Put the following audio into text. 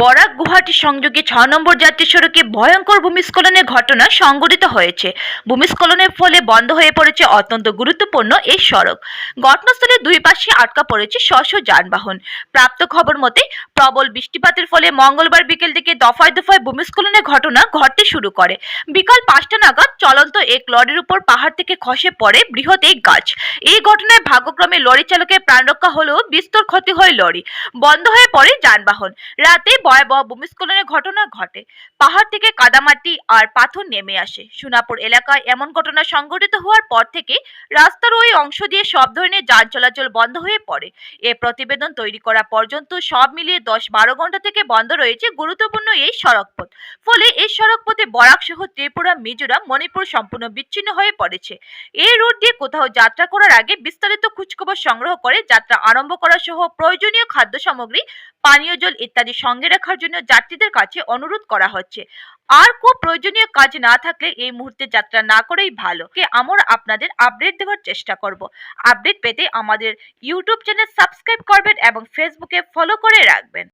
বরাক গুয়াহাটি সংযোগে ছ নম্বর জাতীয় সড়কে ভয়ঙ্কর ভূমিস্খলনের ঘটনা সংঘটিত হয়েছে। ভূমিস্খলনের ফলে বন্ধ হয়ে পড়েছে অত্যন্ত গুরুত্বপূর্ণ এই সড়ক। ঘটনাস্থলে দুই পাশে আটকা পড়েছে শশ যানবাহন। প্রাপ্ত খবর মতে, প্রবল বৃষ্টিপাতের ফলে মঙ্গলবার বিকেল থেকে দফায় দফায় ভূমিস্খলনের ঘটনা ঘটতে শুরু করে। বিকাল পাঁচটা নাগাদ চলন্ত এক লরির উপর পাহাড় থেকে খসে পড়ে বৃহৎ এক গাছ। এই ঘটনায় ভাগ্যক্রমে লরি চালকের প্রাণরক্ষা হলেও বিস্তর ক্ষতি হয় লরি। বন্ধ হয়ে পড়ে যানবাহন। রাতে ভয়াবহ ভূমিস্খলনের ঘটনা ঘটে। পাহাড় থেকে কাদামাটি আর পাথর নেমে আসে। সোনাপুর এলাকায় এমন ঘটনা সংঘটিত হওয়ার পর থেকে রাস্তার ওই অংশ দিয়ে সব ধরনের যান চলাচল বন্ধ হয়ে পড়ে। এ প্রতিবেদন তৈরি করা পর্যন্ত সব মিলিয়ে দশ বারো ঘণ্টা থেকে বন্ধ রয়েছে গুরুত্বপূর্ণ এই সড়কপথ। ফলে এই সড়কপথে বরাক সহ ত্রিপুরা, মিজোরাম, মণিপুর সম্পূর্ণ বিচ্ছিন্ন হয়ে পড়েছে। এই রুট দিয়ে কোথাও যাত্রা করার আগে বিস্তারিত খোঁজখবর সংগ্রহ করে যাত্রা আরম্ভ করা সহ প্রয়োজনীয় খাদ্য সামগ্রী পানীয় জল ইত্যাদি সঙ্গে রাখার জন্য যাত্রীদের কাছে অনুরোধ করা হচ্ছে। আর খুব প্রয়োজনীয় কাজ না থাকলে এই মুহূর্তে যাত্রা না করেই ভালো। কে আমরা আপনাদের আপডেট দেওয়ার চেষ্টা করব। আপডেট পেতে আমাদের ইউটিউব চ্যানেল সাবস্ক্রাইব করবেন এবং ফেসবুকে ফলো করে রাখবেন।